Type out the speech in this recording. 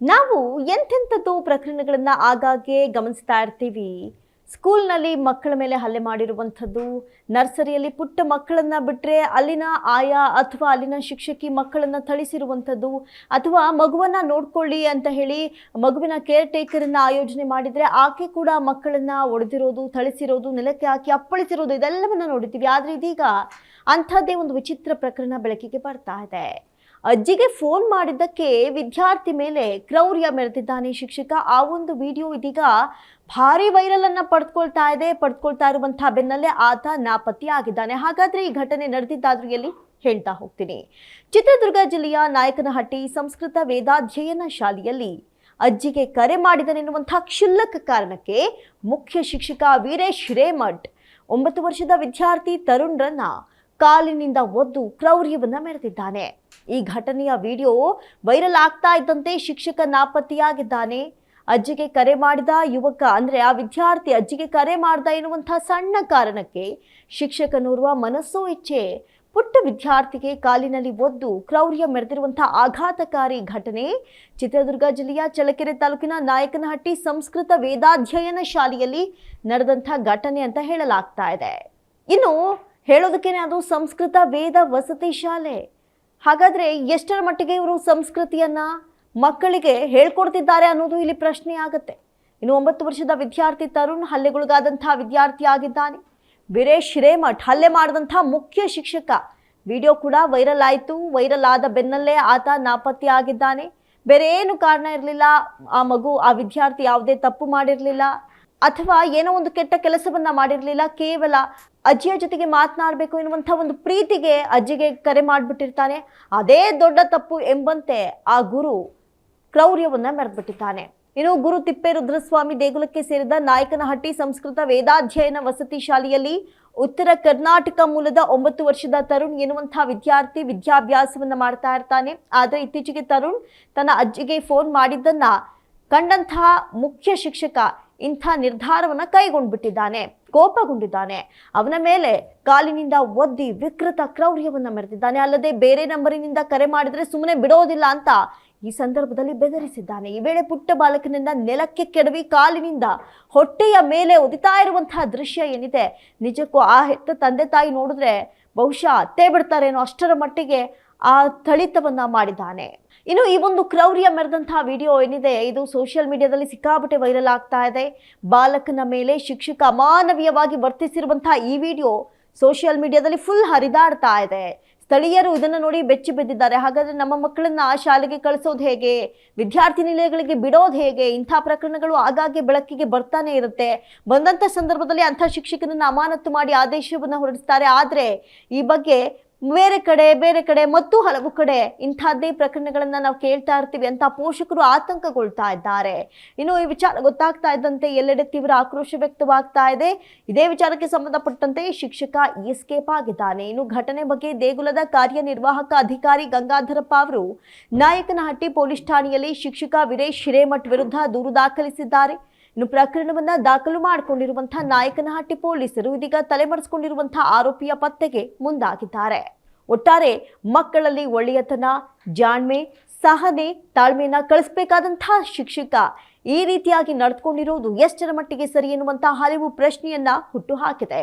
ನಾವು ಎಂತೆಂಥದ್ದು ಪ್ರಕರಣಗಳನ್ನು ಆಗಾಗ್ಗೆ ಗಮನಿಸ್ತಾ ಇರ್ತೀವಿ. ಸ್ಕೂಲ್ನಲ್ಲಿ ಮಕ್ಕಳ ಮೇಲೆ ಹಲ್ಲೆ ಮಾಡಿರುವಂಥದ್ದು, ನರ್ಸರಿಯಲ್ಲಿ ಪುಟ್ಟ ಮಕ್ಕಳನ್ನು ಬಿಟ್ಟರೆ ಅಲ್ಲಿನ ಆಯಾ ಅಥವಾ ಅಲ್ಲಿನ ಶಿಕ್ಷಕಿ ಮಕ್ಕಳನ್ನು ಥಳಿಸಿರುವಂಥದ್ದು ಅಥವಾ ಮಗುವನ್ನು ನೋಡ್ಕೊಳ್ಳಿ ಅಂತ ಹೇಳಿ ಮಗುವಿನ ಕೇರ್ ಟೇಕರನ್ನು ಆಯೋಜನೆ ಮಾಡಿದರೆ ಆಕೆ ಕೂಡ ಮಕ್ಕಳನ್ನು ಒಡೆದಿರೋದು, ಥಳಿಸಿರೋದು, ನೆಲಕ್ಕೆ ಹಾಕಿ ಅಪ್ಪಳಿಸಿರೋದು ಇದೆಲ್ಲವನ್ನು ನೋಡಿದ್ದೀವಿ ಆದರೆ ಇದೀಗ ಅಂಥದ್ದೇ ಒಂದು ವಿಚಿತ್ರ ಪ್ರಕರಣ ಬೆಳಕಿಗೆ ಬರ್ತಾ ಇದೆ. ಅಜ್ಜಿಗೆ ಫೋನ್ ಮಾಡಿದ್ದಕ್ಕೆ ವಿದ್ಯಾರ್ಥಿ ಮೇಲೆ ಕ್ರೌರ್ಯ ಮೆರೆದಿದ್ದಾನೆ ಶಿಕ್ಷಕ. ಆ ಒಂದು ವಿಡಿಯೋ ಇದೀಗ ಭಾರಿ ವೈರಲ್ ಅನ್ನ ಪಡ್ಕೊಳ್ತಾ ಇದೆ, ಪಡ್ಕೊಳ್ತಾ ಇರುವಂತಹ ಬೆನ್ನಲ್ಲೇ ಆತ ನಾಪತ್ತೆಯಾಗಿದ್ದಾನೆ. ಹಾಗಾದ್ರೆ ಈ ಘಟನೆ ನಡೆದಿದ್ದಾದ್ರೂ ಎಲ್ಲಿ? ಹೇಳ್ತಾ ಹೋಗ್ತೀನಿ. ಚಿತ್ರದುರ್ಗ ಜಿಲ್ಲೆಯ ನಾಯಕನಹಟ್ಟಿ ಸಂಸ್ಕೃತ ವೇದಾಧ್ಯಯನ ಶಾಲೆಯಲ್ಲಿ ಅಜ್ಜಿಗೆ ಕರೆ ಮಾಡಿದನೆನ್ನುವಂತಹ ಕ್ಷುಲ್ಲಕ ಕಾರಣಕ್ಕೆ ಮುಖ್ಯ ಶಿಕ್ಷಕ ವೀರೇಶ್ ಹಿರೇಮಠ್, ಒಂಬತ್ತು ವರ್ಷದ ವಿದ್ಯಾರ್ಥಿ ತರುಣ್ರನ್ನ ಕಾಲಿನಿಂದ ಒದ್ದು ಕ್ರೌರ್ಯವನ್ನ ಮೆರೆದಿದ್ದಾನೆ. ಈ ಘಟನೆಯ ವಿಡಿಯೋ ವೈರಲ್ ಆಗ್ತಾ ಇದ್ದಂತೆ ಶಿಕ್ಷಕ ನಾಪತ್ತೆಯಾಗಿದ್ದಾನೆ ಅಜ್ಜಿಗೆ ಕರೆ ಮಾಡಿದ ಯುವಕ, ಅಂದ್ರೆ ಆ ವಿದ್ಯಾರ್ಥಿ ಅಜ್ಜಿಗೆ ಕರೆ ಮಾಡ್ದ ಎನ್ನುವಂತಹ ಸಣ್ಣ ಕಾರಣಕ್ಕೆ ಶಿಕ್ಷಕನೋರ್ವ ಮನಸ್ಸೋ ಇಚ್ಛೆ ಪುಟ್ಟ ವಿದ್ಯಾರ್ಥಿಗೆ ಕಾಲಿನಲ್ಲಿ ಒದ್ದು ಕ್ರೌರ್ಯ ಮೆರೆದಿರುವಂತಹ ಆಘಾತಕಾರಿ ಘಟನೆ ಚಿತ್ರದುರ್ಗ ಜಿಲ್ಲೆಯ ಚಳ್ಳಕೆರೆ ತಾಲೂಕಿನ ನಾಯಕನಹಟ್ಟಿ ಸಂಸ್ಕೃತ ವೇದಾಧ್ಯಯನ ಶಾಲೆಯಲ್ಲಿ ನಡೆದಂಥ ಘಟನೆ ಅಂತ ಹೇಳಲಾಗ್ತಾ ಇದೆ. ಇನ್ನು ಹೇಳೋದಕ್ಕೇನೆ ಅದು ಸಂಸ್ಕೃತ ವೇದ ವಸತಿ ಶಾಲೆ. ಹಾಗಾದ್ರೆ ಎಷ್ಟರ ಮಟ್ಟಿಗೆ ಇವರು ಸಂಸ್ಕೃತಿಯನ್ನ ಮಕ್ಕಳಿಗೆ ಹೇಳ್ಕೊಡ್ತಿದ್ದಾರೆ ಅನ್ನೋದು ಇಲ್ಲಿ ಪ್ರಶ್ನೆ ಆಗುತ್ತೆ. ಇನ್ನು ಒಂಬತ್ತು ವರ್ಷದ ವಿದ್ಯಾರ್ಥಿ ತರುಣ್ ಹಲ್ಲೆಗೊಳಗಾದಂಥ ವಿದ್ಯಾರ್ಥಿ ಆಗಿದ್ದಾನೆ. ವೀರೇಶ್ ಹಿರೇಮಠ್ ಹಲ್ಲೆ ಮಾಡಿದಂಥ ಮುಖ್ಯ ಶಿಕ್ಷಕ. ವಿಡಿಯೋ ಕೂಡ ವೈರಲ್ ಆಯಿತು. ವೈರಲ್ ಆದ ಬೆನ್ನಲ್ಲೇ ಆತ ನಾಪತ್ತೆ ಆಗಿದ್ದಾನೆ. ಬೇರೆ ಏನು ಕಾರಣ ಇರಲಿಲ್ಲ. ಆ ಮಗು, ಆ ವಿದ್ಯಾರ್ಥಿ ಯಾವುದೇ ತಪ್ಪು ಮಾಡಿರಲಿಲ್ಲ. ಅಥವಾ ಏನೋ ಒಂದು ಕೆಟ್ಟ ಕೆಲಸವನ್ನ ಮಾಡಿರಲಿಲ್ಲ, ಕೇವಲ ಅಜ್ಜಿಯ ಜೊತೆಗೆ ಮಾತನಾಡಬೇಕು ಎನ್ನುವಂಥ ಒಂದು ಪ್ರೀತಿಗೆ ಅಜ್ಜಿಗೆ ಕರೆ ಮಾಡಿಬಿಟ್ಟಿರ್ತಾನೆ. ಅದೇ ದೊಡ್ಡ ತಪ್ಪು ಎಂಬಂತೆ ಆ ಗುರು ಕ್ರೌರ್ಯವನ್ನು ಮೆರೆದ್ಬಿಟ್ಟಿದ್ದಾನೆ. ಇನ್ನು ಗುರು ತಿಪ್ಪೇರುದ್ರಸ್ವಾಮಿ ದೇಗುಲಕ್ಕೆ ಸೇರಿದ ನಾಯಕನಹಟ್ಟಿ ಸಂಸ್ಕೃತ ವೇದಾಧ್ಯಯನ ವಸತಿ ಶಾಲೆಯಲ್ಲಿ ಉತ್ತರ ಕರ್ನಾಟಕ ಮೂಲದ ಒಂಬತ್ತು ವರ್ಷದ ತರುಣ್ ಎನ್ನುವಂಥ ವಿದ್ಯಾರ್ಥಿ ವಿದ್ಯಾಭ್ಯಾಸವನ್ನು ಮಾಡ್ತಾ ಇರ್ತಾನೆ. ಆದರೆ ಇತ್ತೀಚೆಗೆ ತರುಣ್ ತನ್ನ ಅಜ್ಜಿಗೆ ಫೋನ್ ಮಾಡಿದ್ದನ್ನ ಕಂಡಂತಹ ಮುಖ್ಯ ಶಿಕ್ಷಕ ಇಂಥ ನಿರ್ಧಾರವನ್ನು ಕೈಗೊಂಡ್ಬಿಟ್ಟಿದ್ದಾನೆ, ಕೋಪಗೊಂಡಿದ್ದಾನೆ. ಅವನ ಮೇಲೆ ಕಾಲಿನಿಂದ ಒದ್ದಿ ವಿಕೃತ ಕ್ರೌರ್ಯವನ್ನು ಮೆರೆದಿದ್ದಾನೆ. ಅಲ್ಲದೆ ಬೇರೆ ನಂಬರಿನಿಂದ ಕರೆ ಮಾಡಿದರೆ ಸುಮ್ಮನೆ ಬಿಡೋದಿಲ್ಲ ಅಂತ ಈ ಸಂದರ್ಭದಲ್ಲಿ ಬೆದರಿಸಿದ್ದಾನೆ. ಈ ವೇಳೆ ಪುಟ್ಟ ಬಾಲಕನಿಂದ ನೆಲಕ್ಕೆ ಕೆಡವಿ ಕಾಲಿನಿಂದ ಹೊಟ್ಟೆಯ ಮೇಲೆ ಒದಿತಾ ಇರುವಂತಹ ದೃಶ್ಯ ಏನಿದೆ, ನಿಜಕ್ಕೂ ಆ ಹೆತ್ತ ತಂದೆ ತಾಯಿ ನೋಡಿದ್ರೆ ಬಹುಶಃ ಅತ್ತೇ ಬಿಡ್ತಾರೇನೋ ಅಷ್ಟರ ಮಟ್ಟಿಗೆ ಆ ಥಳಿತವನ್ನು ಮಾಡಿದ್ದಾನೆ. ಇನ್ನು ಈ ಒಂದು ಕ್ರೌರ್ಯ ಮೆರೆದಂತಹ ವಿಡಿಯೋ ಏನಿದೆ, ಇದು ಸೋಷಿಯಲ್ ಮೀಡಿಯಾದಲ್ಲಿ ಸಿಕ್ಕಾಪಟ್ಟೆ ವೈರಲ್ ಆಗ್ತಾ ಇದೆ. ಬಾಲಕನ ಮೇಲೆ ಶಿಕ್ಷಕ ಅಮಾನವೀಯವಾಗಿ ವರ್ತಿಸಿರುವಂತಹ ಈ ವಿಡಿಯೋ ಸೋಷಿಯಲ್ ಮೀಡಿಯಾದಲ್ಲಿ ಫುಲ್ ಹರಿದಾಡ್ತಾ ಇದೆ. ಸ್ಥಳೀಯರು ಇದನ್ನು ನೋಡಿ ಬೆಚ್ಚಿ ಬಿದ್ದಿದ್ದಾರೆ. ಹಾಗಾದ್ರೆ ನಮ್ಮ ಮಕ್ಕಳನ್ನ ಆ ಶಾಲೆಗೆ ಕಳಿಸೋದು ಹೇಗೆ? ವಿದ್ಯಾರ್ಥಿ ನಿಲಯಗಳಿಗೆ ಬಿಡೋದು ಹೇಗೆ? ಇಂಥ ಪ್ರಕರಣಗಳು ಆಗಾಗ್ಗೆ ಬೆಳಕಿಗೆ ಬರ್ತಾನೆ ಇರುತ್ತೆ. ಬಂದಂಥ ಸಂದರ್ಭದಲ್ಲಿ ಅಂಥ ಶಿಕ್ಷಕನನ್ನು ಅಮಾನತು ಮಾಡಿ ಆದೇಶವನ್ನು ಹೊರಡಿಸ್ತಾರೆ. ಆದರೆ ಈ ಬಗ್ಗೆ ಬೇರೆ ಕಡೆ ಬೇರೆ ಕಡೆ, ಮತ್ತು ಹಲವು ಕಡೆ ಇಂಥದ್ದೇ ಪ್ರಕರಣಗಳನ್ನ ನಾವು ಕೇಳ್ತಾ ಇರ್ತೀವಿ ಅಂತ ಪೋಷಕರು ಆತಂಕಗೊಳ್ತಾ ಇದ್ದಾರೆ. ಇನ್ನು ಈ ವಿಚಾರ ಗೊತ್ತಾಗ್ತಾ ಇದ್ದಂತೆ ಎಲ್ಲೆಡೆ ತೀವ್ರ ಆಕ್ರೋಶ ವ್ಯಕ್ತವಾಗ್ತಾ ಇದೆ. ಇದೇ ವಿಚಾರಕ್ಕೆ ಸಂಬಂಧಪಟ್ಟಂತೆ ಶಿಕ್ಷಕ ಎಸ್ಕೇಪ್ ಆಗಿದ್ದಾನೆ. ಇನ್ನು ಘಟನೆ ಬಗ್ಗೆ ದೇಗುಲದ ಕಾರ್ಯನಿರ್ವಾಹಕ ಅಧಿಕಾರಿ ಗಂಗಾಧರಪ್ಪ ಅವರು ನಾಯಕನಹಟ್ಟಿ ಪೊಲೀಸ್ ಠಾಣೆಯಲ್ಲಿ ಶಿಕ್ಷಕ ವೀರೇಶ್ ಹಿರೇಮಠ್ ವಿರುದ್ಧ ದೂರು ದಾಖಲಿಸಿದ್ದಾರೆ. ಇನ್ನು ಪ್ರಕರಣವನ್ನ ದಾಖಲು ಮಾಡಿಕೊಂಡಿರುವಂತಹ ನಾಯಕನಹಟ್ಟಿ ಪೊಲೀಸರು ಇದೀಗ ತಲೆಮರೆಸಿಕೊಂಡಿರುವಂತಹ ಆರೋಪಿಯ ಪತ್ತೆಗೆ ಮುಂದಾಗಿದ್ದಾರೆ. ಒಟ್ಟಾರೆ ಮಕ್ಕಳಲ್ಲಿ ಒಳ್ಳೆಯತನ, ಜಾಣ್ಮೆ, ಸಹನೆ, ತಾಳ್ಮೆಯನ್ನ ಕಳಿಸಬೇಕಾದಂತಹ ಶಿಕ್ಷಕ ಈ ರೀತಿಯಾಗಿ ನಡೆದುಕೊಂಡಿರೋದು ಎಷ್ಟರ ಮಟ್ಟಿಗೆ ಸರಿ ಎನ್ನುವಂತಹ ಹಲವು ಪ್ರಶ್ನೆಯನ್ನ ಹುಟ್ಟುಹಾಕಿದೆ